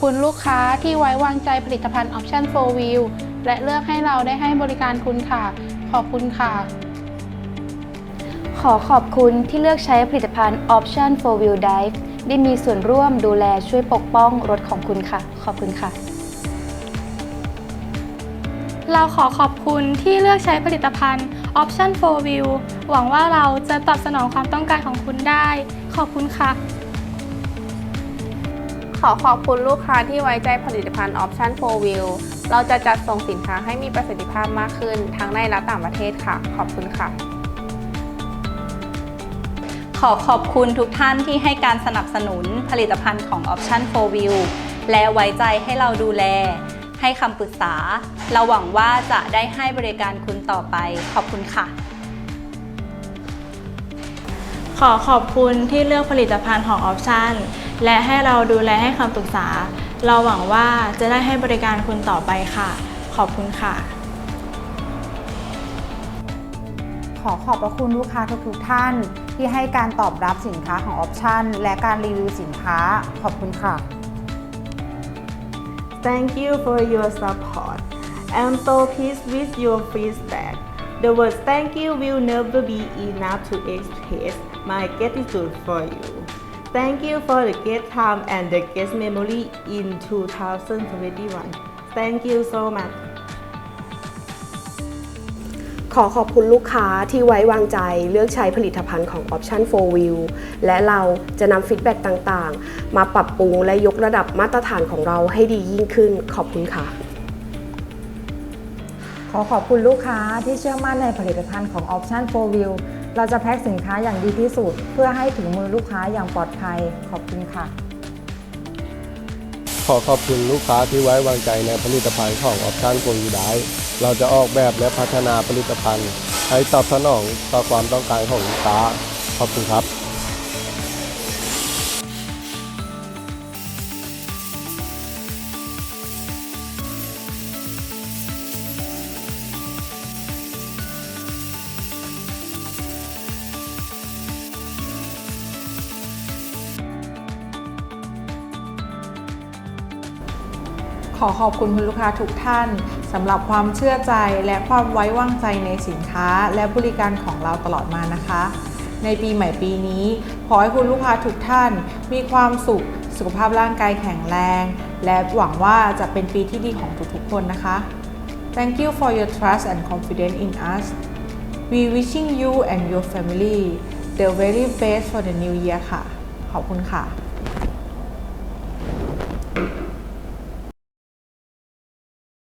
คุณลูกค้าที่ไว้วางใจผลิตภัณฑ์ Option 4 Wheel และเลือกให้เราได้ให้บริการคุณค่ะ ขอบคุณค่ะ ขอขอบคุณที่เลือกใช้ผลิตภัณฑ์ Option 4 Wheel Drive ได้มีส่วนร่วมดูแลช่วยปกป้องรถของคุณค่ะ ขอบคุณค่ะ เราขอขอบคุณที่เลือกใช้ผลิตภัณฑ์ Option 4 View หวังว่าเราจะตอบสนองความต้องการของคุณได้ ขอบคุณค่ะ ขอขอบคุณลูกค้าที่ไว้ใจผลิตภัณฑ์ Option 4 Wheel เราจะจัดส่งสินค้าให้มีประสิทธิภาพมากขึ้น ทั้งในและต่างประเทศค่ะ ขอบคุณค่ะ ขอขอบคุณทุกท่านที่ให้การสนับสนุนผลิตภัณฑ์ของ Option 4 View และไว้ใจให้เราดูแล ให้คำปรึกษา เราหวังว่าจะได้ให้บริการคุณต่อไป ขอบคุณค่ะ ขอขอบคุณที่เลือกผลิตภัณฑ์ของ Option และให้เราดูแลให้คำปรึกษา เราหวังว่าจะได้ให้บริการคุณต่อไปค่ะ ขอบคุณค่ะ ขอขอบพระคุณลูกค้าทุกๆท่าน ที่ให้การตอบรับสินค้าของออปชั่นและการรีวิวสินค้า ขอบคุณค่ะ Thank you for your support. I'm so pleased with your feedback. The words thank you will never be enough to express my gratitude for you. Thank you for the great time and the great memory in 2021. Thank you so much. ขอขอบคุณลูกค้าที่ไว้วางใจเลือกใช้ผลิตภัณฑ์ของ Option 4 Wheel และเราจะนำฟีดแบ็กต่างๆ มาปรับปรุงและยกระดับมาตรฐานของเราให้ดียิ่งขึ้น ขอบคุณค่ะ ขอขอบคุณลูกค้าที่เชื่อมั่นในผลิตภัณฑ์ของ Option 4 Wheel เราจะแพ็คสินค้าอย่างดีที่สุด เพื่อให้ถึงมือลูกค้าอย่างปลอดภัยขอบคุณค่ะ ขอขอบคุณลูกค้าที่ไว้วางใจในผลิตภัณฑ์ของ Option โกยูไดเราจะออกแบบและพัฒนาผลิตภัณฑ์ ให้ตอบสนองต่อความต้องการของลูกค้าขอบคุณครับ อขอบคุณคุณลูกค้าทุกท่านสำหรับความเชื่อใจและความไว้วางใจในสินค้าและบริการของเราตลอดมานะคะ ในปีใหม่ปีนี้ ขอให้คุณลูกค้าทุกท่าน มีความสุข สุขภาพร่างกายแข็งแรง และหวังว่าจะเป็นปีที่ดีของทุกๆคนนะคะ Thank you for your trust and confidence in us. We wishing you and your family the very best for the new year ค่ะ ขอบคุณค่ะ